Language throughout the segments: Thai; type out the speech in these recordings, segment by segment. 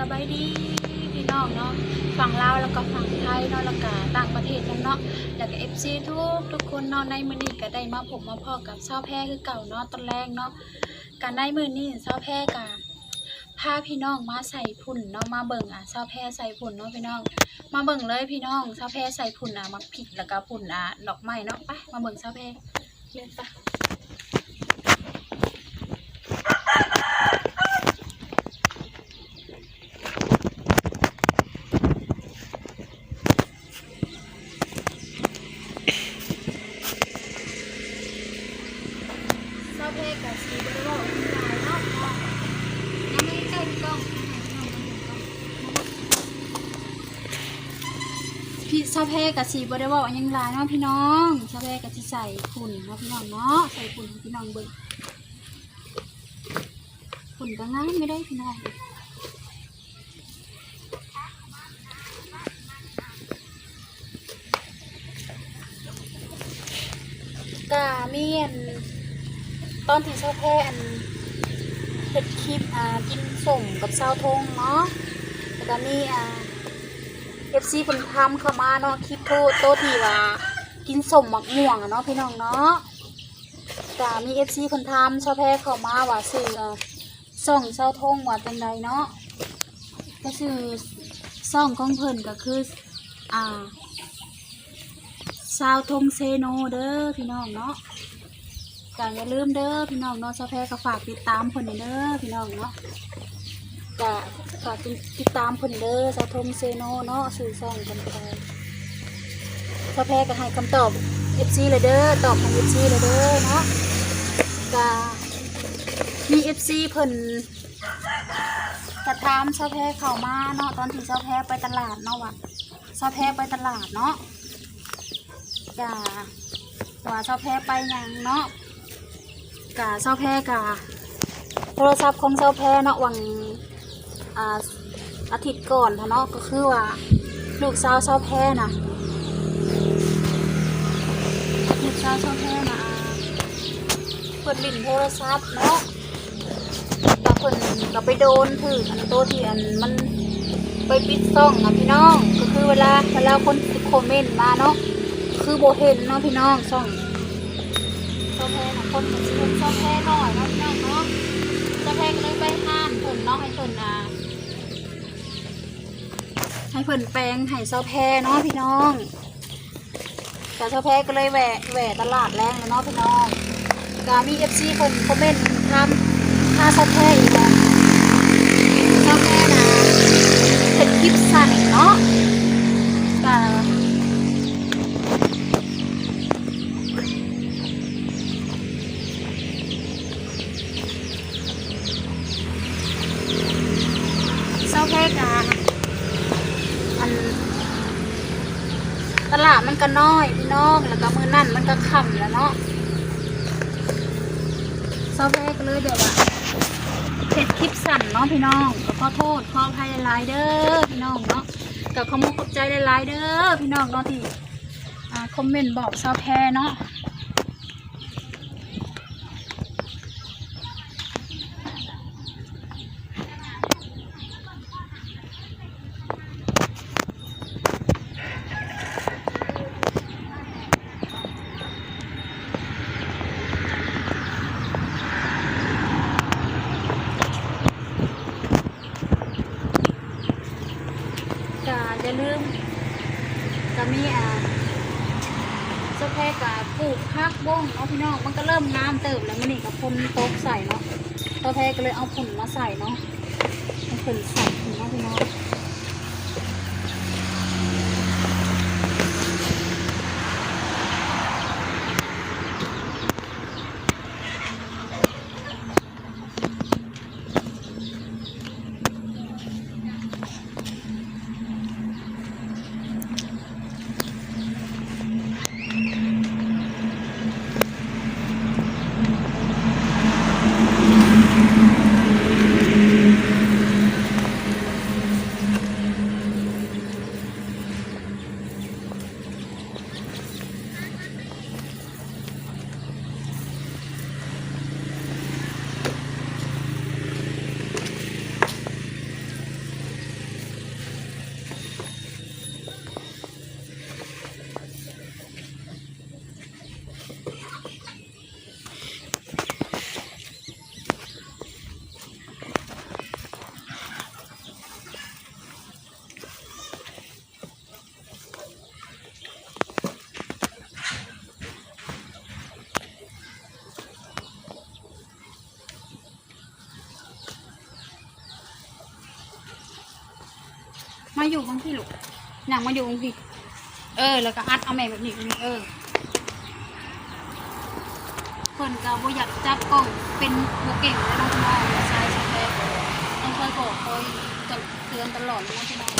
สบายดีพี่น้องเนาะฝั่งลาวแล้วก็ฝั่งไทยเนาะแล้วก็ต่างประเทศนเนาะแล้วก็ FC ทุกทุกคนเนาะในมือนี้ก็ได้มาพบมาพอกับเช้าแพรคือเก่าเนาะตอนแรกเนาะการในมื้อนี้เช้าแพรก็พาพี่น้องมาใส่พุ่นเนาะมาเบิ่งอะเช้าแพรใส่พุ่นเนาะพี่น้อง มาเบิ่งเลยพี่น้องเช้าแพรใส่พุ่นอะมักผิดแล้วก็พุ่นอะดอกไม้เนาะไปมาเบิ่งเช้าแพรเล่นปะ เศร้าเพศกับสีบริวารหลายรอบมากยังไม่ใกล้กล้อง พี่เศร้าเพกับสีบริวารยังลายเนาะพี่น้องเศร้าเพศกับที่ใส่ฝุ่นเนาะพี่น้องเนาะใส่ฝุ่นพี่น้องเบิ่งฝุ่นก็ง่ายไม่ได้พี่น้องกาเมียนตอนที่ชาแพรอันเฮ็ดคลิปอ่ากินส่งกับเช้าทงเนาะแล้วก็มีอ่า FC เพิ่นทำเข้ามาเนาะคลิปโตโตที่ว่ากินส่งหมักม่วงอะเนาะพี่น้องเนาะก็มี FC เพิ่นทำช้าแพรเข้ามาว่าซื้ออ่าส่งเช้าทงว่าจังใดเนาะก็คือซ่องของเพิ่นก็คืออ่าเช้าทงเซโนเด้อพี่น้องเนาะก็อย่าลืมเด้อพี่น้องเนาะชาวแพรก็ฝากติดตามเพิ่นเด้อพี่น้องเนาะก็ ฝากติดตามเพิ่นเด้อสาวทงเซโนเนาะสื่อซ่องกันไปชาแพรก็ให้คำตอบ FC เลยเด้อตอบให้ FC เลยเด้อเนาะก็มี FC เพิ่นกระทามชาวแพรเข้ามาเนาะตอนที่ชาวแพรไปตลาดเนาะว่ะชาวแพรไปตลาดเนาะจ้าว่าชาวแพรไปยังเนาะกะเศร้าแพ้กะโทรศัพท์ของเศร้าแพ้เนาะวัน อาทิตย์ก่อนเนาะก็คือว่าลูกสาวเศร้าแพ้นะลูกสาวเศร้าแพ้น่ะเปิดลิ่นโทรศัพท์เนาะแต่เพิ่นก็ไปโดนถืออันโตที่อันมันไปปิดซ่องนะพี่น้อง ก็คือเวลาเวลาคนคอมเมนต์มาเนาะคือโบเห็นเนาะพี่น้องซ่องเจ้าแพ้นะคนมันสิเป็นเจ้าแพ้หน่อยเนาะพี่น้องเนาะเจ้าแพ้ก็เลยไปห้ามเพิ่นเนาะให้เพิ่นอ่า ให้เพิ่นแปลงให้ซอแพ้เนาะพี่น้องแต่ซอแพ้ก็เลยแหวะแหวะตลาดแรงเลยเนาะพี่น้องกามีเอฟซีเพิ่นคอมเมนต์ทำค่าซอแพ้อีกแล้วเจ้าแพนะเป็นคลิปสั้นเนาะก็เศร้าแค่กาอัน ตลาดมันก็น้อยพี่น้องแล้วก็มือนั่นมันก็ค่ำแล้วเนาะเศร้าแค่ก็เลยแบบว่าเผ็ดคลิปสั่นเนาะพี่น้องก็ขอโทษขออภัยหลายเด้อพี่น้องเนาะกับขโมขอบใจหลายเด้อพี่น้องเนาะที่คอมเมนต์บอกซอฟแวร์เนาะ ก็อย่าลืมก็มีอ่าสเปรกับปลูกพักบ้งเนาะพี่น้องมันก็เริ่มงามเติบแล้วมันนี่กับพ่นโต๊ะใส่เนาะสเปรก็เลยเอาผุ่นมาใส่เนาะเอาผุ่นใส่ มาอยู่บางที่ลูกหนังมาอยู่บางที่เออ แล้วก็อัดเอาแม่แบบนี้เออคนก็บ่อยากจับกล้องเป็นบ่เก่งแล้วน้องพี่น้องใช่ใช่แล้วต้องคอยบอกคอยเตือนตลอดเลยนะพี่น้องพี่น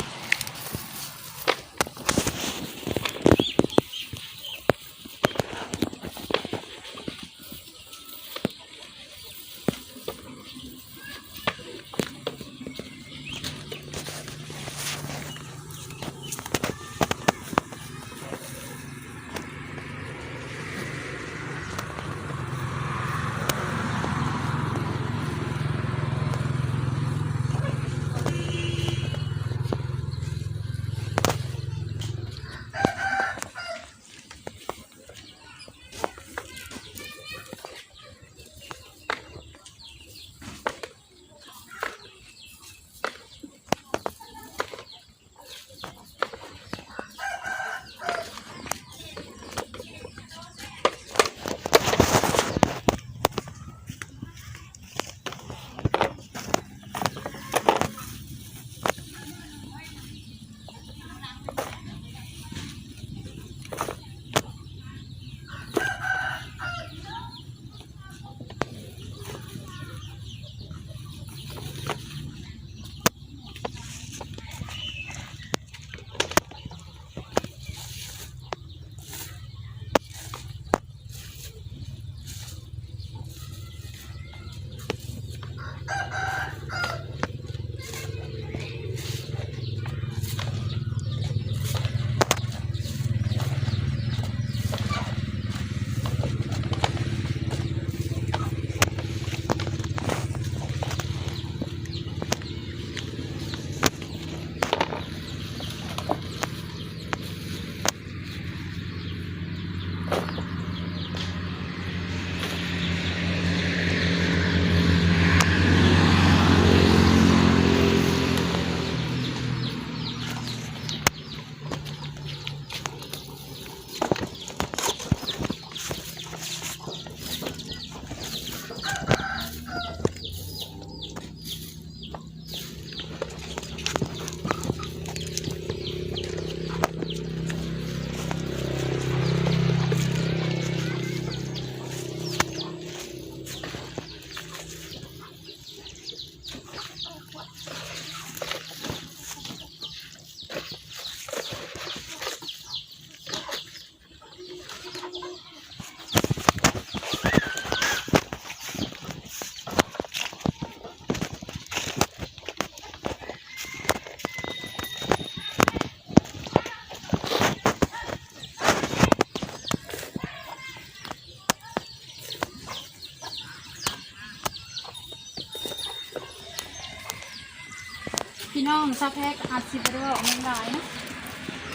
้อง ซาแพกอาจสิบเรื่องออกมาหลายนะ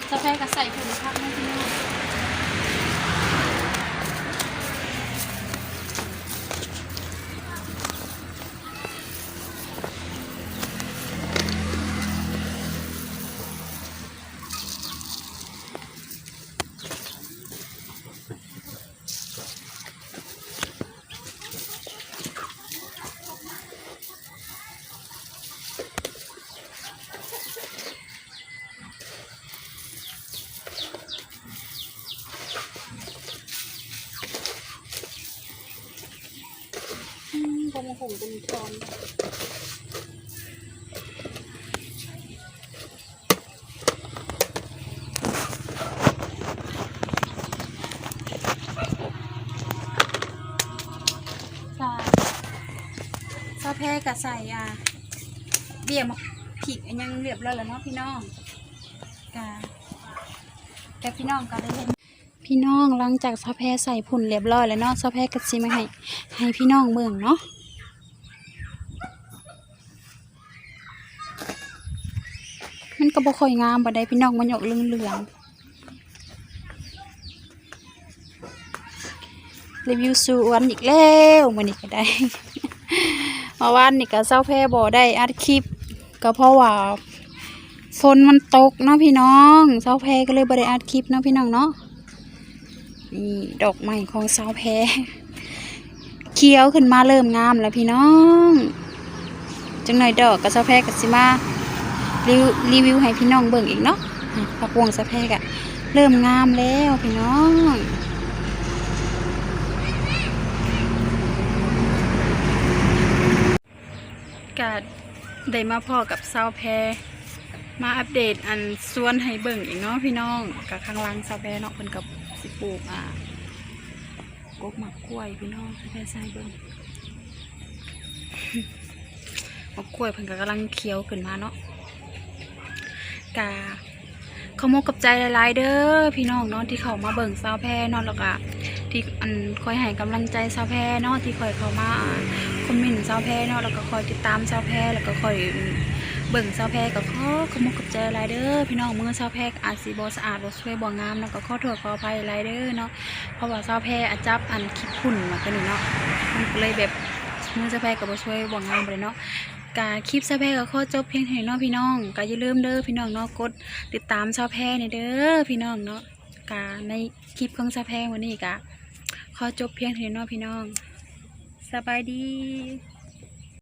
ซาแพกก็ใส่ผงพักนะพี่น้ ก็ใส่อะเบี่ยมาผิกอันยังเรียบร้อยแล้วเนาะพี่น้องกะแต่พี่น้องก็ได้เห็นพี่น้องหลังจากซาแพใส่ผุนเรียบร้อยแล้วเนาะซาแพก็สิมาให้ให้พี่น้องเบิ่งเนาะมันก็บ่ค่อยงามบ่ได้พี่น้องมันหยกเหลืองๆรีวิวสูวันอีกแล้วมื้อนี้ก็ได้ เมื่อวานนี่ก็เซาแพบ่ได้อัดคลิป ก็เพราะว่าฝนมันตกเนาะพี่น้องเซาแพก็เลยบ่ได้อัดคลิปเนาะพี่น้องเนาะนี่ดอกไม้ของเสาแพรเขียวขึ้นมาเริ่มงามแล้วพี่น้องจังหน่อยดอกกับสาแพรกับสิมารีวิวรีวิวให้พี่น้องเบิ่งอีกเนาะผักวงสะแพรกอะเริ่มงามแล้วพี่น้องกา ได้มาพ่อกับซาแพรมาอัปเดตอันสวนให้เบิ่งอีกเนาะพี่น้องกับข้างล่างซาแพรเนาะเพิ่นกับสิปลูกอะกกหมักกล้วยพี่น้องแพรใส่เบิ่งมะกล้วยเพิ่นก็กำลังเคี้ยวขึ้นมาเนาะกาขโมกกับใจหลายๆเด้อพี่น้องเนาะที่เขามาเบิ่งซาแพรเนาะแล้วก็ที่อันคอยให้กำลังใจซาแพรเนาะที่คอยเขามา คอมเมนต์ซาวแพรเนาะแล้วก็คอยติดตามซาวแพรแล้วก็คอยเบิ่งซาวแพรก็ขอขโมกกับใจหลายเด้อพี่น้องมือซาวแพรก็อาจสิบ่สะอาดบ่สวยบ่งามแล้วก็ขอโทษขอภัยหลายเด้อเนาะเพราะว่าซาวแพรอาจับอันคิดพุ่นมากันนี่เนาะมันเลยแบบมือสะแพรกับบ่ช่วยบ่งงามไปเลยเนาะกาคลิปสะแพรก็ขอจบเพียงเท่านี้เนาะพี่น้องก็อย่าลืมเด้อพี่น้องเนาะกดติดตามสะแพรเนี่ยเด้อพี่น้องเนาะกาในคลิปของสะแพรวันนี้กะขอจบเพียงเท่านี้เนาะพี่น้อง สบายดี